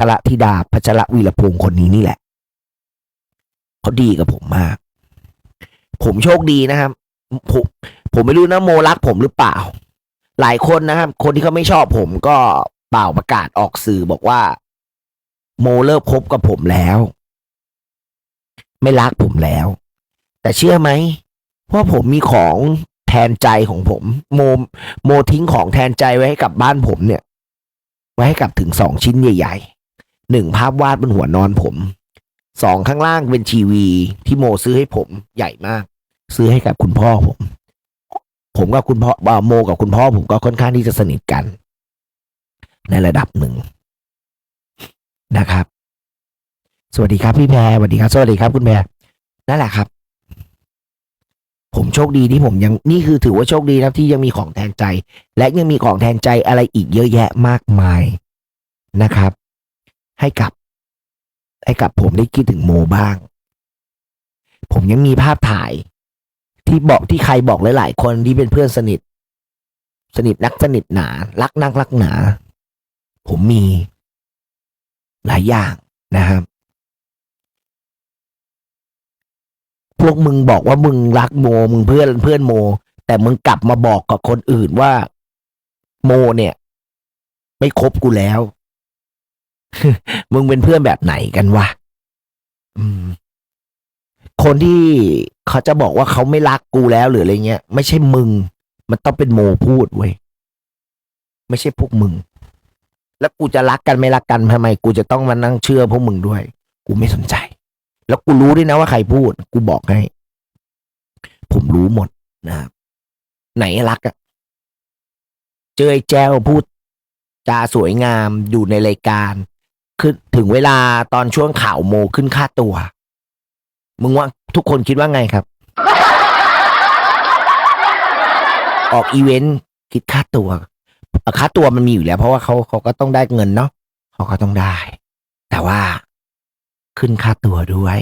ตระธิดาพัชระวีรพงศ์คนนี้นี่แหละเขาดีกับผมมาก ผมโชคดีนะครับผมผมไม่รู้นะโมรักผมหรือเปล่า หลายคนนะครับ คนที่เขาไม่ชอบผมก็เปล่าประกาศออกสื่อบอกว่า โมเลิกคบกับผมแล้ว ไม่รักผมแล้ว แต่เชื่อไหมว่าผมมีของแทนใจของผม โมโมทิ้งของแทนใจไว้ให้กับบ้านผมเนี่ย ไว้ให้กับถึงสองชิ้นใหญ่ ๆ หนึ่งภาพวาดบนหัวนอนผมสองข้างล่างเป็นทีวีที่โมซื้อให้ผมใหญ่มาก ซื้อให้กับคุณพ่อผม ผมกับคุณพ่อโมกับคุณพ่อผมก็ค่อนข้างที่จะสนิทกัน ในระดับหนึ่งนะครับ สวัสดีครับพี่แพรสวัสดีครับ สวัสดีครับคุณแพรนั่นแหละครับ ผมโชคดีที่ผมยังนี่คือถือว่าโชคดีนะที่ยังมีของแทนใจ และยังมีของแทนใจอะไรอีกเยอะแยะมากมายนะครับ ให้กับ ให้กับผมได้คิดถึงโมบ้าง ผมยังมีภาพถ่าย ที่บอกที่ใครบอกหลายๆคนที่เป็นเพื่อนสนิท สนิทนักสนิทหนา รักนักรักหนา ผมมี หลายอย่างนะครับพวกมึงบอกว่ามึงรักโม มึงเพื่อนเพื่อนโม แต่มึงกลับมาบอกกับคนอื่นว่า โมเนี่ย ไม่คบกูแล้ว มึงเป็นเพื่อนแบบไหนกันวะคนที่เขาจะบอกว่าเขาไม่รักกูแล้วหรืออะไรเงี้ย ไม่ใช่มึง มันต้องเป็นโมพูดเว้ยไม่ใช่พวกมึง แล้วกูจะรักกันไม่รักกันทำไม กูจะต้องมานั่งเชื่อพวกมึงด้วย กูไม่สนใจ แล้วกูรู้ด้วยนะว่าใครพูด กูบอกให้ ผมรู้หมดนะครับไหนรักอะเจอไอ้แจ้วพูดจาสวยงามอยู่ในรายการ คือถึงเวลาตอนช่วงข่าวโมขึ้นค่าตัว มึงว่าทุกคนคิดว่าไงครับ ออกอีเวนต์คิดค่าตัวเอ่อค่าตัวมันมีอยู่แล้ว เพราะว่าเขาเขาก็ต้องได้เงินเนาะเขาก็ต้องได้ แต่ว่าขึ้นค่าตัวด้วย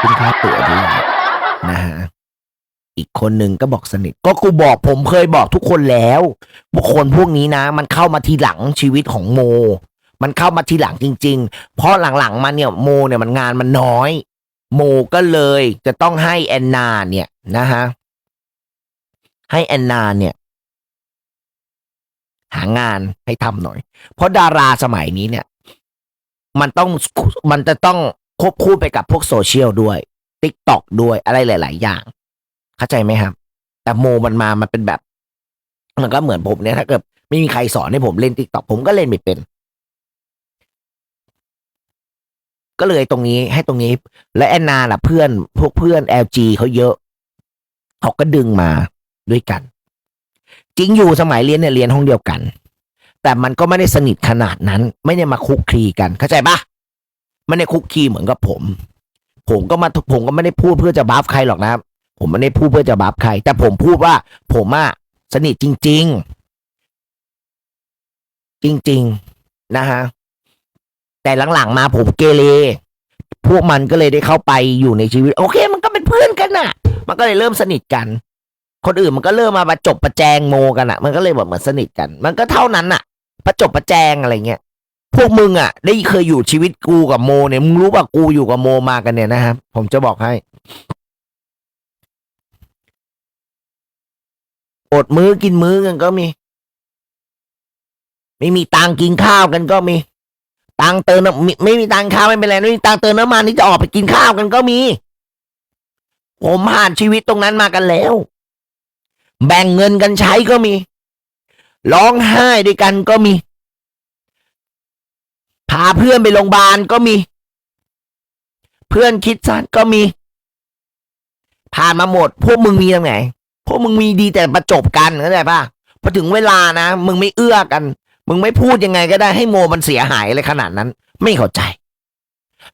ขึ้นค่าตัวด้วยนะฮะอีกคนหนึ่งก็บอกสนิท ก็กูบอกผมเคยบอกทุกคนแล้วบุคคลพวกนี้นะ มันเข้ามาทีหลังชีวิตของโม มันเข้ามาทีหลังจริง ๆ เพราะหลังๆมาเนี่ยโมเนี่ยมันงานมันน้อย โมก็เลยจะต้องให้แอนนาเนี่ยนะฮะให้แอนนาเนี่ย หางานให้ทำหน่อย เพราะดาราสมัยนี้เนี่ย มันต้องมันจะต้องควบคู่ไปกับพวกโซเชียลด้วยติ๊กต็อกด้วยอะไรหลาย ๆ อย่าง เข้าใจไหมครับ แต่โมมันมามันเป็นแบบ มันก็เหมือนผมเนี่ยถ้าเกิดไม่มีใครสอนให้ผมเล่นติ๊กต็อกผมก็เล่นไม่เป็น ก็เลยตรงนี้ให้ตรงนี้ และแอนนาล่ะเพื่อนพวกเพื่อน LG เขาเยอะเขาก็ดึงมาด้วยกัน จริงอยู่สมัยเรียนเนี่ยเรียนห้องเดียวกัน แต่มันก็ไม่ได้สนิทขนาดนั้น ไม่ได้มาคุกคีกัน เข้าใจปะไม่ได้คุกคีเหมือนกับผม ผมก็มาผมก็ไม่ได้พูดเพื่อจะบัฟใครหรอกนะ ผมไม่ได้พูดเพื่อจะบัฟใคร แต่ผมพูดว่า ผมอะสนิทจริง ๆ จริง ๆ นะฮะ แต่หลังๆมาผมเกเรพวกมันก็เลยได้เข้าไปอยู่ในชีวิต โอเค มันก็เป็นเพื่อนกันน่ะ มันก็เลยเริ่มสนิทกัน คนอื่นมันก็เริ่มมาประจบประแจงโมกันอะ มันก็เลยแบบเหมือนสนิทกัน มันก็เท่านั้นอะ ประจบประแจงอะไรเงี้ยพวกมึงอะ ได้เคยอยู่ชีวิตกูกับโมเนี่ยมึงรู้ป่ะกูอยู่กับโมมากันเนี่ยนะครับผมจะบอกให้อดมื้อกินมื้อกันก็มี ไม่มีตังกินข้าวกันก็มี ตังเติมน้ำมิไม่มีตังค์ข้าวไม่เป็นไรไม่มีตังเติมน้ำมันที่จะออกไปกินข้าวกันก็มี ผมผ่านชีวิตตรงนั้นมากันแล้ว แบ่งเงินกันใช้ก็มี ร้องไห้ด้วยกันก็มี พาเพื่อนไปโรงพยาบาลก็มี เพื่อนคิดสั้นก็มี ผ่านมาหมด พวกมึงมีตรงไหนพวกมึงมีดีแต่ประจบกันเข้าใจปะพอถึงเวลานะ มึงไม่เอื้อกัน มึงไม่พูดยังไงก็ได้ให้โมมันเสียหายอะไรขนาดนั้น ไม่เข้าใจ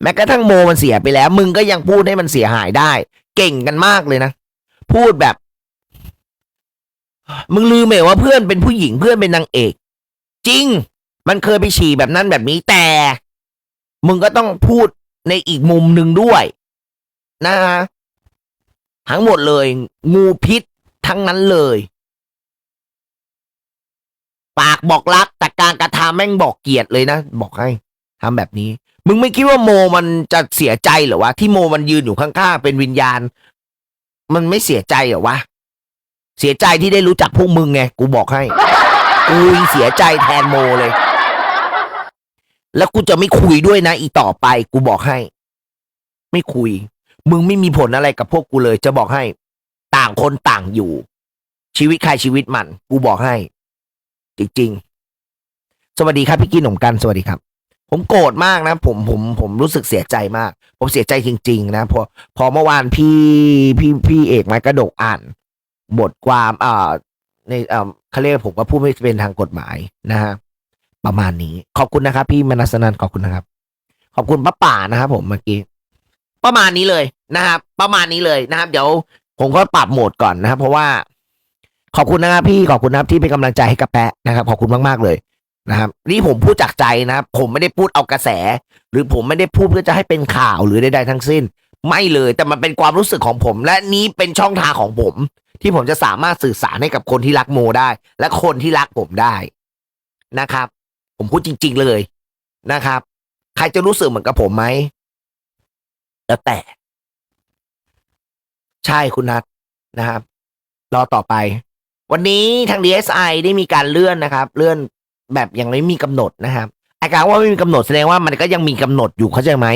แม้กระทั่งโมมันเสียไปแล้ว มึงก็ยังพูดให้มันเสียหายได้ เก่งกันมากเลยนะ พูดแบบ มึงลืมไหมว่าเพื่อนเป็นผู้หญิงเพื่อนเป็นนางเอก จริง มันเคยไปฉี่แบบนั้นแบบนี้แต่ มึงก็ต้องพูดในอีกมุมหนึ่งด้วย นะฮะทั้งหมดเลย งูพิษทั้งนั้นเลย ปากบอกรัก แต่การกระทำแม่งบอกเกลียดเลยนะ บอกให้ทำแบบนี้ มึงไม่คิดว่าโมมันจะเสียใจเหรอวะ ที่โมมันยืนอยู่ข้างๆเป็นวิญญาณ มันไม่เสียใจเหรอวะ เสียใจที่ได้รู้จักพวกมึงไง กูบอกให้กูยังเสียใจแทนโมเลย แล้วกูจะไม่คุยด้วยนะ อีต่อไป กูบอกให้ ไม่คุย มึงไม่มีผลอะไรกับพวกกูเลย จะบอกให้ ต่างคนต่างอยู่ ชีวิตใครชีวิตมัน กูบอกให้ จริงๆ สวัสดีครับพี่กินหนมกันสวัสดีครับ ผมโกรธมากนะ ผมผมผมรู้สึกเสียใจมาก ผมเสียใจจริง ๆ นะพอพอเมื่อวานพี่พี่พี่เอกไม้กระดกอ่าน บทความอ่าในเอ่อเขาเรียกผมก็พูดไม่เป็นทางกฎหมายนะฮะประมาณนี้ ขอบคุณนะครับ พี่มนัสนันขอบคุณนะครับ ขอบคุณป้าป่านะครับผมเมื่อกี้ประมาณนี้เลยนะครับ ประมาณนี้เลยนะครับ เดี๋ยวผมก็ปรับโหมดก่อนนะครับ เพราะว่า ขอบคุณนะครับพี่ขอบคุณนะครับที่เป็นกำลังใจให้กับแปะนะครับ ขอบคุณมากๆเลยนะครับ นี่ผมพูดจากใจนะครับ ผมไม่ได้พูดเอากระแส หรือผมไม่ได้พูดเพื่อจะให้เป็นข่าวหรือใดๆทั้งสิ้น ไม่เลยแต่มันเป็นความรู้สึกของผม และนี้เป็นช่องทางของผม ที่ผมจะสามารถสื่อสารให้กับคนที่รักโมได้ และคนที่รักผมได้นะครับ ผมพูดจริง ๆเลยนะครับ ใครจะรู้สึกเหมือนกับผมไหมแล้วแต่ ใช่คุณนัทนะครับ รอต่อไป วันนี้ทาง DSI ได้มีการเลื่อนนะครับ เลื่อนแบบยังไม่มีกำหนดนะครับอาการว่าไม่มีกำหนดแสดงว่ามันก็ยังมีกำหนดอยู่เข้าใจไหม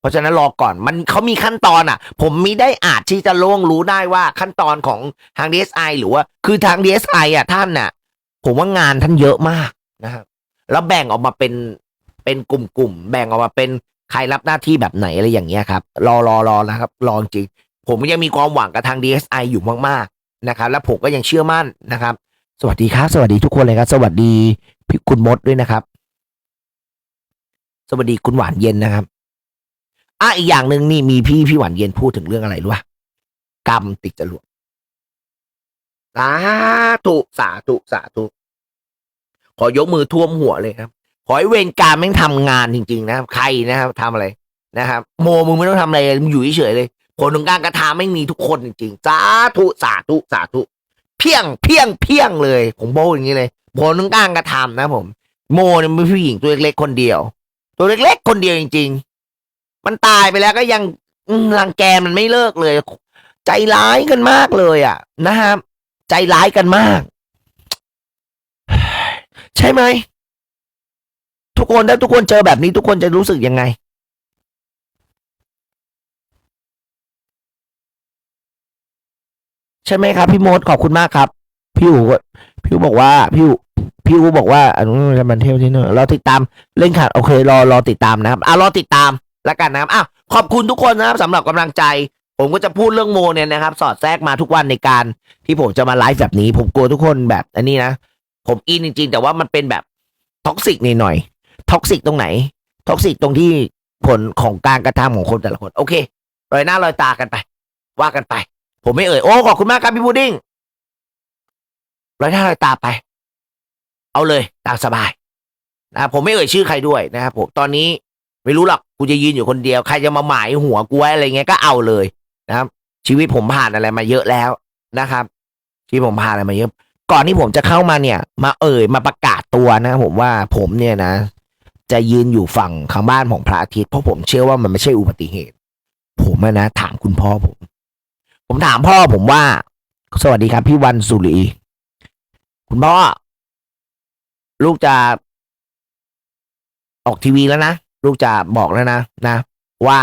เพราะฉะนั้นรอก่อนมันเขามีขั้นตอนอะ ผมมีได้อาจที่จะล่วงรู้ได้ว่าขั้นตอนของทาง DSI หรือว่าคือทาง DSI อะท่านน่ะ ผมว่างานท่านเยอะมากนะครับ แล้วแบ่งออกมาเป็นเป็นกลุ่มๆแบ่งออกมาเป็นใครรับหน้าที่แบบไหนอะไรอย่างเงี้ยครับ รอรอรอนะครับ รอจริง ผมยังมีความหวังกับทาง DSI อยู่มากๆ นะครับ และผมก็ยังเชื่อมั่นนะครับ สวัสดีครับ สวัสดีทุกคนเลยครับ สวัสดีพี่คุณมดด้วยนะครับ สวัสดีคุณหวานเย็นนะครับอะอีกอย่างหนึ่งนี่มีพี่พี่หวานเย็นพูดถึงเรื่องอะไรรู้ป่ะกรรมติดจรวดสาธุสาธุสาธุขอยกมือท่วมหัวเลยครับ ขอให้เวรการแม่งทำงานจริง ๆ นะครับ ใครนะครับทำอะไรนะครับ โมมึงไม่ต้องทำอะไรมึงอยู่เฉยเลย ผลของการกระทำไม่มีทุกคนจริงๆสาธุสาธุสาธุ เพียงเพียงเพียงเลย ผมโบกอย่างนี้เลย ผลของการกระทำนะผม โมเนี่ยเป็นผู้หญิงตัวเล็กๆคนเดียว ตัวเล็กๆคนเดียวจริง ๆ มันตายไปแล้วก็ยังรังแกมันไม่เลิกเลย ใจร้ายกันมากเลยอะ นะครับใจร้ายกันมาก ใช่ไหมทุกคนถ้าทุกคนเจอแบบนี้ทุกคนจะรู้สึกยังไง ใช่ไหมครับ พี่มดขอบคุณมากครับ พี่อูพี่อูบอกว่าพี่อูพี่อูบอกว่าอันนู้นจะมันเที่ยวที่นู่นราติดตามเล่นขาดโอเครอรอติดตามนะครับอะรอติดตามแล้วกันนะครับอ้าวขอบคุณทุกคนนะครับสำหรับกำลังใจ ผมก็จะพูดเรื่องโมเนี่ยนะครับ สอดแทรกมาทุกวันในการที่ผมจะมาไลฟ์แบบนี้ ผมกลัวทุกคนแบบอันนี้นะ ผมอินจริง ๆ แต่ว่ามันเป็นแบบท็อกซิกหน่อยๆท็อกซิกตรงไหนท็อกซิกตรงที่ผลของการกระทำของคนแต่ละคน โอเคลอยหน้าลอยตากันไป ว่ากันไป ผมไม่เอ่ยโอ้ขอบคุณมากครับพี่บูดดิ้งลอยหน้าลอยตาไป เอาเลยตามสบายนะครับผมไม่เอ่ยชื่อใครด้วยนะครับผมตอนนี้ไม่รู้หรอกกูจะยืนอยู่คนเดียวใครจะมาหมายหัวกูไว้อะไรเงี้ยก็เอาเลยนะครับ ชีวิตผมผ่านอะไรมาเยอะแล้วนะครับชีวิตผมผ่านอะไรมาเยอะ ก่อนที่ผมจะเข้ามาเนี่ย มาเอ่ยมาประกาศตัวนะผมว่าผมเนี่ยนะ จะยืนอยู่ฝั่งข้างบ้านของพระอาทิตย์เพราะผมเชื่อว่ามันไม่ใช่อุบัติเหตุ ผมนะถามคุณพ่อผม ผมถามพ่อผมว่า สวัสดีครับ พี่วันสุรี คุณพ่อ ลูกจะ ออกทีวีแล้วนะ ลูกจะบอกแล้วนะนะว่า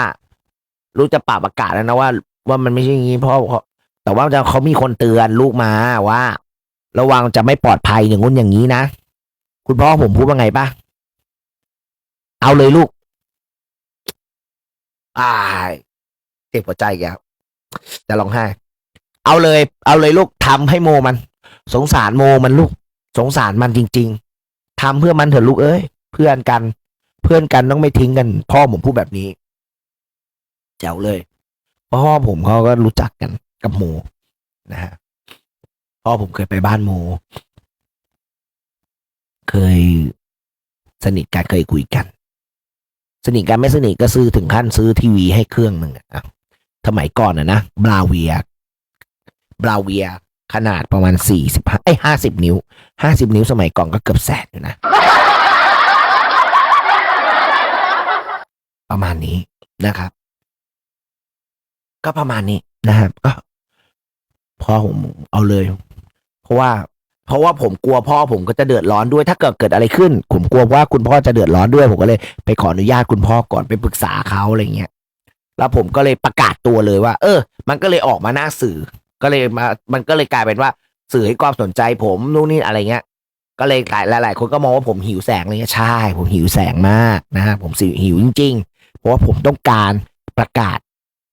ลูกจะปรับอากาศแล้วนะว่า ว่ามันไม่ใช่อย่างนี้พ่อเขาแต่ว่าจะเขามีคนเตือนลูกมาว่า ระวังจะไม่ปลอดภัยอย่างงู้นอย่างนี้นะ คุณพ่อผมพูดว่าไงปะเอาเลยลูกอายเจ็บหัวใจแก จะร้องไห้ เอาเลย เอาเลยลูกทำให้โมมัน สงสารโมมันลูก สงสารมันจริง ๆทำเพื่อมันเถอะลูกเอ้ย เพื่อนกัน เพื่อนกันต้องไม่ทิ้งกัน พ่อผมพูดแบบนี้ แจ๋วเลยพ่อผมเขาก็รู้จักกันกับโมนะฮะพ่อผมเคยไปบ้านโม เคยสนิทกันเคยคุยกัน สนิทกันไม่สนิทก็ซื้อถึงขั้นซื้อทีวีให้เครื่องหนึ่งอะ สมัยก่อนอะนะบราเวียบราเวียขนาดประมาณสี่สิบห้าไอ้ห้าสิบนิ้วห้าสิบนิ้วสมัยก่อนก็เกือบแสนอยู่นะ ประมาณนี้นะครับ ก็ประมาณนี้นะครับก็พ่อผมเอาเลย เพราะว่า เพราะว่าผมกลัวพ่อผมก็จะเดือดร้อนด้วย ถ้าเกิดเกิดอะไรขึ้น ผมกลัวว่าคุณพ่อจะเดือดร้อนด้วย ผมก็เลย ไปขออนุญาตคุณพ่อก่อนไปปรึกษาเขาอะไรเงี้ย แล้วผมก็เลยประกาศตัวเลยว่า เออ มันก็เลยออกมาหน้าสื่อ ก็เลยมา มันก็เลยกลายเป็นว่าสื่อให้ความสนใจผมนู่นนี่อะไรเงี้ย ก็เลยหลายหลายๆคนก็มองว่าผมหิวแสงอะไรเงี้ยใช่ ผมหิวแสงมากนะฮะผมสิหิวจริงๆ เพราะว่าผมต้องการประกาศ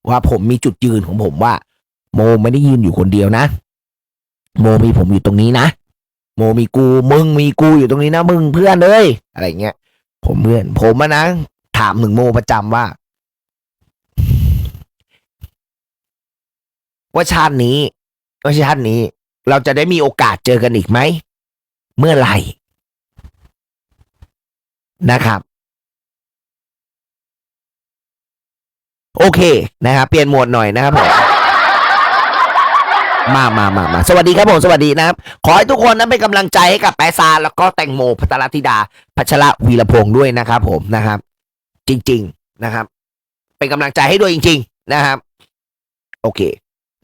ว่าผมมีจุดยืนของผมว่า โมไม่ได้ยืนอยู่คนเดียวนะ โมมีผมอยู่ตรงนี้นะโมมีกูมึงมีกูอยู่ตรงนี้นะมึงเพื่อนเลยอะไรเงี้ยผมเพื่อน ผมนะถามถึงโมประจำว่า ว่าชาตินี้ว่าชาตินี้ เราจะได้มีโอกาสเจอกันอีกไหม เมื่อไหร่นะครับ โอเคนะครับเปลี่ยนโหมดหน่อยนะครับผมมามามามาสวัสดีครับผมสวัสดีนะครับ ขอให้ทุกคนนั้นเป็นกำลังใจให้กับแปซานแล้วก็แตงโมพัทรธิดา พัชระวีรพงศ์ด้วยนะครับ ผมนะครับ จริง ๆนะครับ เป็นกำลังใจให้ด้วยจริง ๆ นะครับ โอเค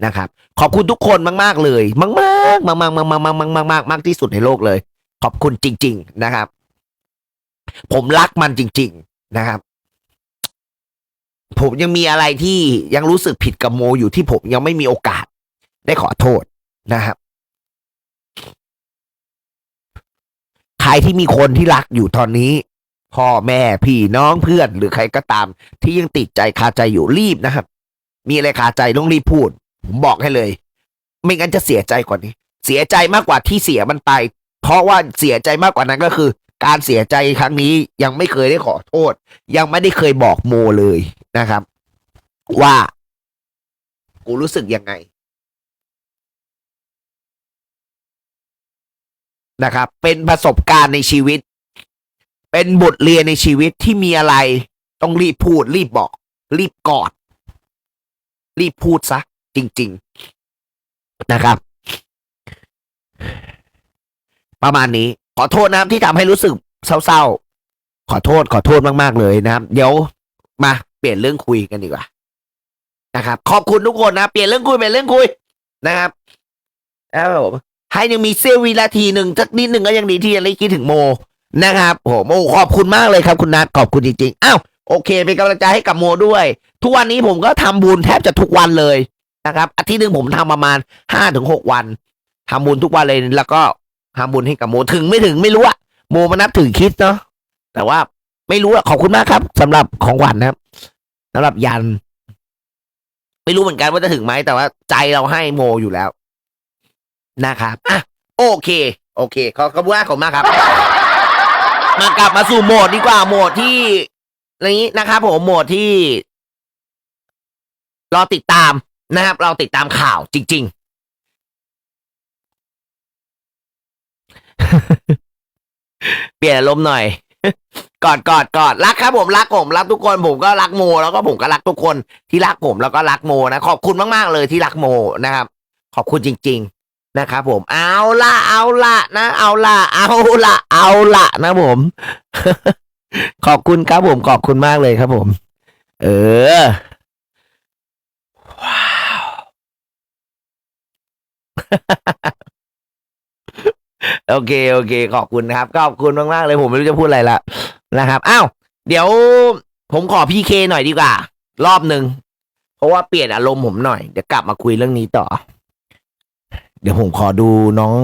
นะครับ ขอบคุณทุกคนมาก ๆ เลย มากๆมากๆมากๆมากมากมากมากมากที่สุดในโลกเลย ขอบคุณจริง ๆ นะครับ ผมรักมันจริง ๆ นะครับ ผมยังมีอะไรที่ยังรู้สึกผิดกับโมอยู่ที่ผมยังไม่มีโอกาส ได้ขอโทษนะครับใครที่มีคนที่รักอยู่ตอนนี้ พ่อแม่พี่น้องเพื่อนหรือใครก็ตาม ที่ยังติดใจคาใจอยู่รีบนะครับ มีอะไรคาใจต้องรีบพูด ผมบอกให้เลย ไม่งั้นจะเสียใจกว่านี้ เสียใจมากกว่าที่เสียมันไป เพราะว่าเสียใจมากกว่านั้นก็คือ การเสียใจครั้งนี้ยังไม่เคยได้ขอโทษ ยังไม่ได้เคยบอกโมเลยนะครับ ว่ากูรู้สึกยังไงนะครับ เป็นประสบการณ์ในชีวิต เป็นบทเรียนในชีวิตที่มีอะไร ต้องรีบพูด รีบบอก รีบกอด รีบพูดซะ จริง ๆนะครับ ประมาณนี้ ขอโทษนะครับที่ทำให้รู้สึกเศร้าๆ ขอโทษขอโทษมากๆเลยนะครับ เดี๋ยวมาเปลี่ยนเรื่องคุยกันดีกว่านะครับ ขอบคุณทุกคนนะเปลี่ยนเรื่องคุยเป็นเรื่องคุยนะครับแล้วผมให้ยังมีเสี้ยววินาทีหนึ่งสักนิดหนึ่งก็ยังดีที่ยังได้คิดถึงโมนะครับผมโอ้ขอบคุณมากเลยครับคุณนัทขอบคุณจริงๆอ้าวโอเค เป็นกำลังใจให้กับโมด้วย ทุกวันนี้ผมก็ทำบุญแทบจะทุกวันเลย นะครับ อาทิตย์หนึ่งผมทำประมาณห้าถึงหกวันทำบุญทุกวันเลยแล้วก็ทำบุญให้กับโมถึงไม่ถึงไม่รู้อะโมมานับถือคิดเนาะแต่ว่าไม่รู้อะขอบคุณมากครับสำหรับของขวัญนะครับสำหรับยัน ไม่รู้เหมือนกันว่าจะถึงไหมแต่ว่าใจเราให้โมอยู่แล้ว นะครับอะโอเค โอเคขอขอบคุณมากขอบคุณมากครับ มากลับมาสู่โหมดดีกว่าโหมดที่นี้นะครับผมโหมดที่ รอติดตาม นะครับ เราติดตามข่าวจริง ๆ เปลี่ยนอารมณ์หน่อยกอดกอดกอดรักครับผมรักผมรักทุกคนผมก็รักโม แล้วก็ผมก็รักทุกคนที่รักผมแล้วก็รักโมนะขอบคุณมากๆเลยที่รักโมนะครับ ขอบคุณจริง ๆนะครับผมเอาละเอาละนะ เอาละเอาละเอาละนะผม ขอบคุณครับผมขอบคุณมากเลยครับผม เออ ว้าว โอเค โอเค ขอบคุณนะครับ ขอบคุณมากๆเลยผมไม่รู้จะพูดอะไรละนะครับ อ้าว เดี๋ยวผมขอพีเคหน่อยดีกว่า รอบหนึ่ง เพราะว่าเปลี่ยนอารมณ์ผมหน่อย เดี๋ยวกลับมาคุยเรื่องนี้ต่อ เดี๋ยวผมขอดูน้อง